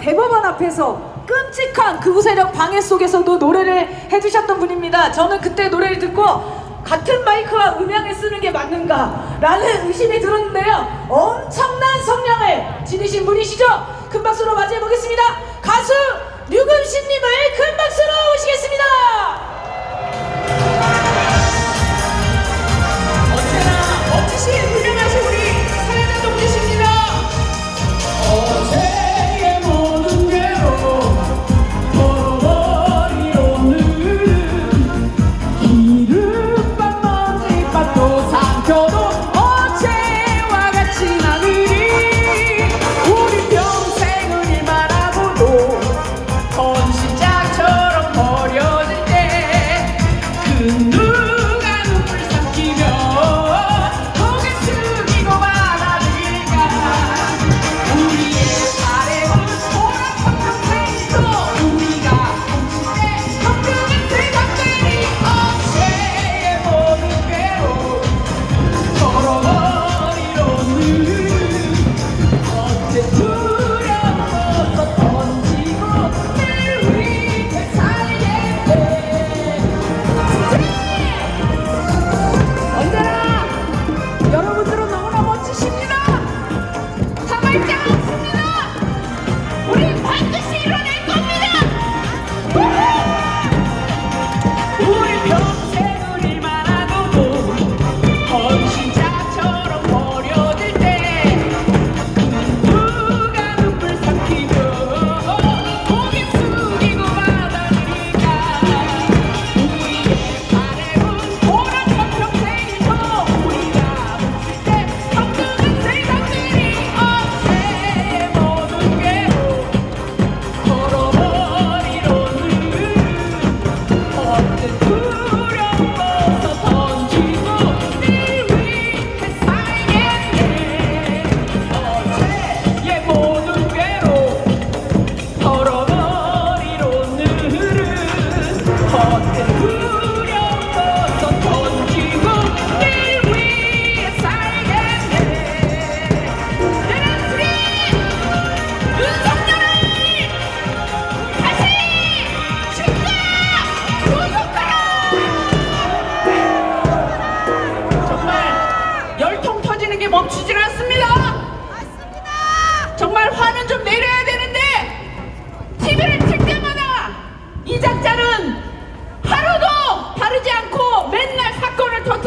대법원 앞에서 끔찍한 극우 세력 방해 속에서도 노래를 해주셨던 분입니다. 저는 그때 노래를 듣고 같은 마이크와 음향을 쓰는 게 맞는가라는 의심이 들었는데요. 엄청난 성량을 지니신 분이시죠? 큰 박수로 맞이해 보겠습니다. 가수 류금신님을 큰 박수로 오시겠습니다.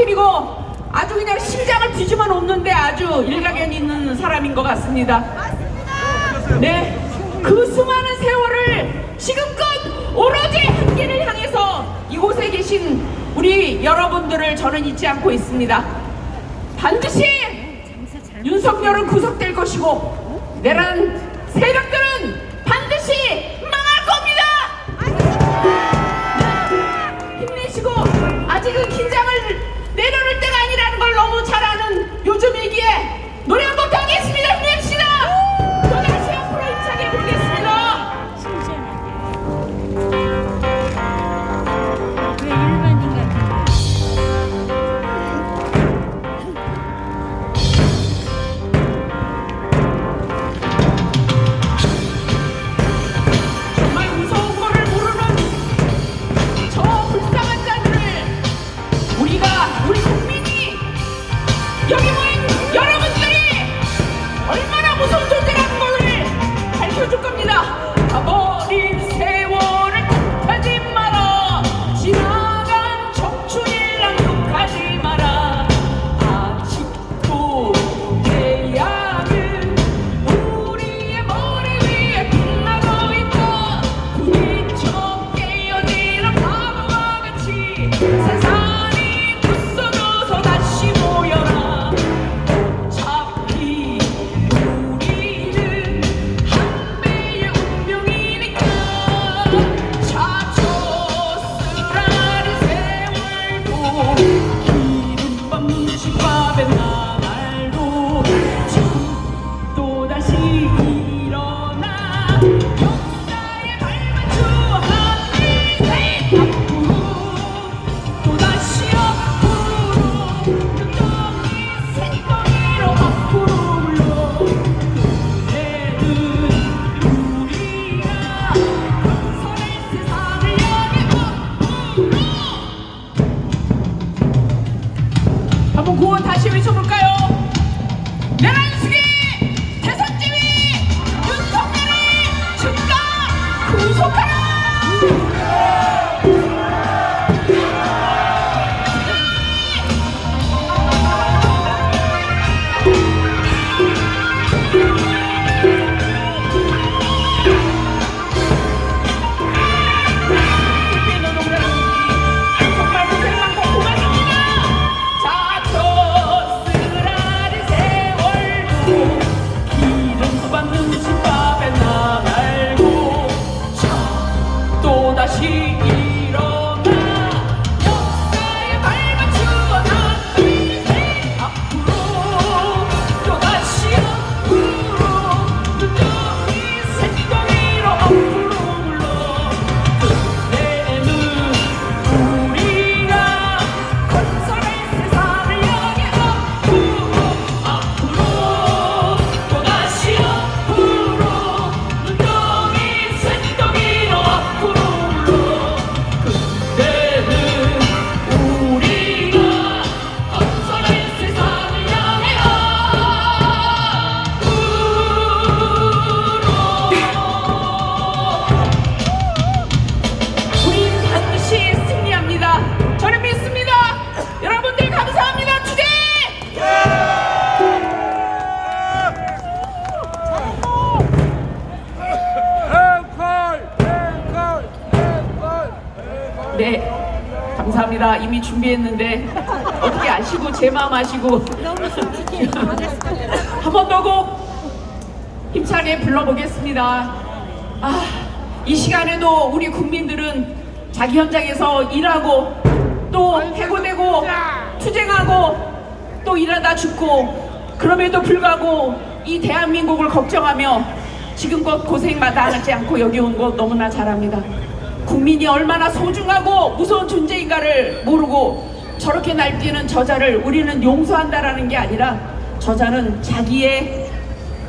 터뜨리고 아주 그냥 심장을 뒤집어 놓는데 아주 일가견 있는 사람인 것 같습니다. 맞습니다. 네, 그 수많은 세월을 지금껏 오로지 한 길을 향해서 이곳에 계신 우리 여러분들을 저는 잊지 않고 있습니다. 반드시 윤석열은 구속될 것이고 내란 세력들은 감사합니다. 이미 준비했는데 어떻게 아시고 제 마음 아시고 한 번더곡 힘차게 불러보겠습니다. 아, 이 시간에도 우리 국민들은 자기 현장에서 일하고 또 해고되고 투쟁하고 또 일하다 죽고 그럼에도 불구하고 이 대한민국을 걱정하며 지금껏 고생 마다 하지 않고 여기 온 거 너무나 잘합니다. 국민이 얼마나 소중하고 무서운 존재인가를 모르고 저렇게 날뛰는 저자를 우리는 용서한다라는 게 아니라 저자는 자기의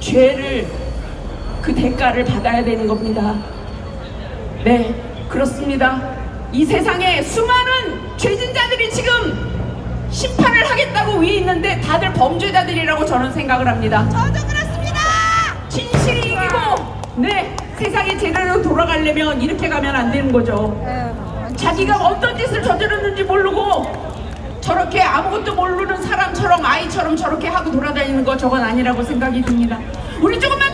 죄를 그 대가를 받아야 되는 겁니다. 네, 그렇습니다. 이 세상에 수많은 죄진자들이 지금 심판을 하겠다고 위에 있는데 다들 범죄자들이라고 저는 생각을 합니다. 저도 그렇습니다. 진실이 이기고 네 세상이 제대로 돌아가려면 이렇게 가면 안 되는 거죠. 자기가 어떤 짓을 저질렀는지 모르고 저렇게 아무것도 모르는 사람처럼 아이처럼 저렇게 하고 돌아다니는 거 저건 아니라고 생각이 듭니다. 우리 조금만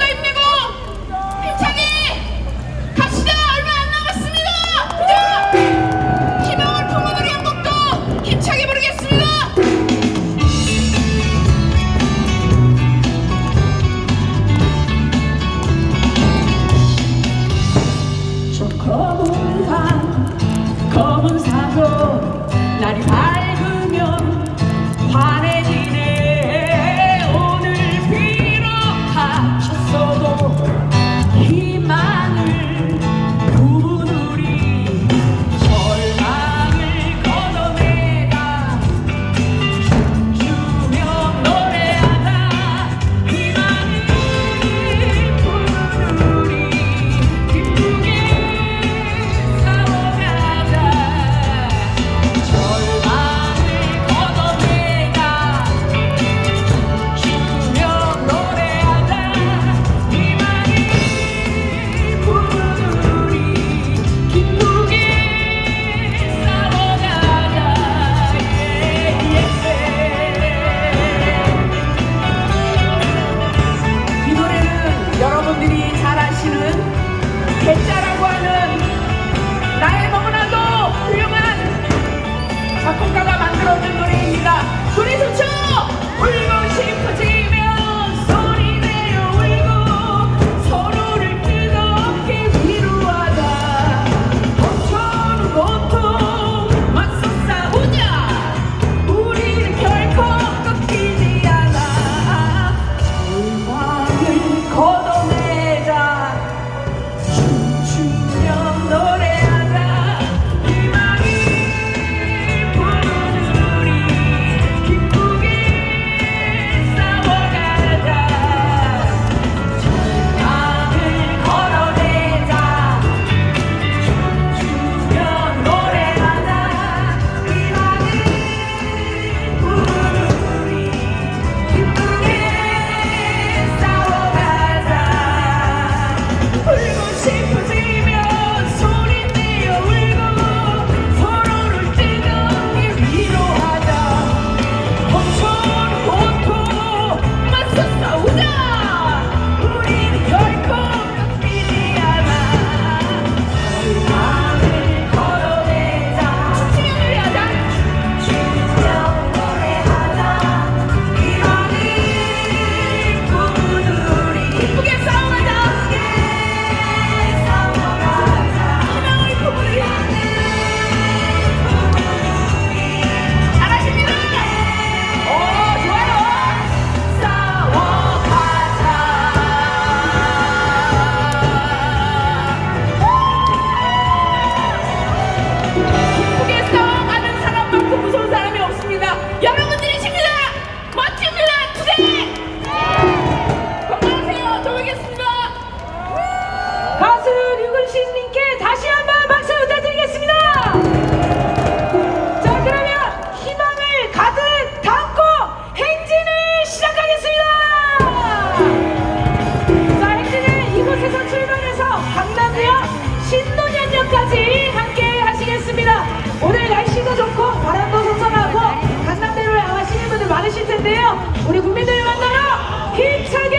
텐데요. 우리 국민들을 만나러 힘차게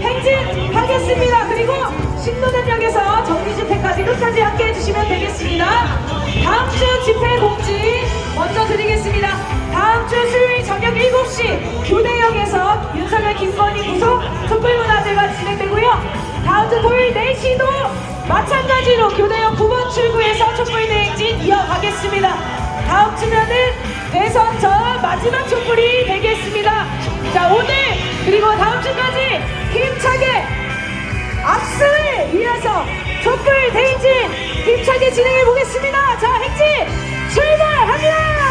행진하겠습니다. 그리고 신도전역에서 정리집회까지 끝까지 함께 해주시면 되겠습니다. 다음 주 집회 공지 먼저 드리겠습니다. 다음 주 수요일 저녁 7시 교대역에서 윤석열 김건희 구속 촛불문화제가 진행되고요. 다음 주 토요일 4시도 마찬가지로 교대역 9번 출구에서 촛불 대행진 이어가겠습니다. 다음 주면은 대선 전 마지막 촛불이 되겠습니다. 자 오늘 그리고 다음 주까지 힘차게 압승을 위해서 촛불 대인진 힘차게 진행해 보겠습니다. 자 행진 출발합니다.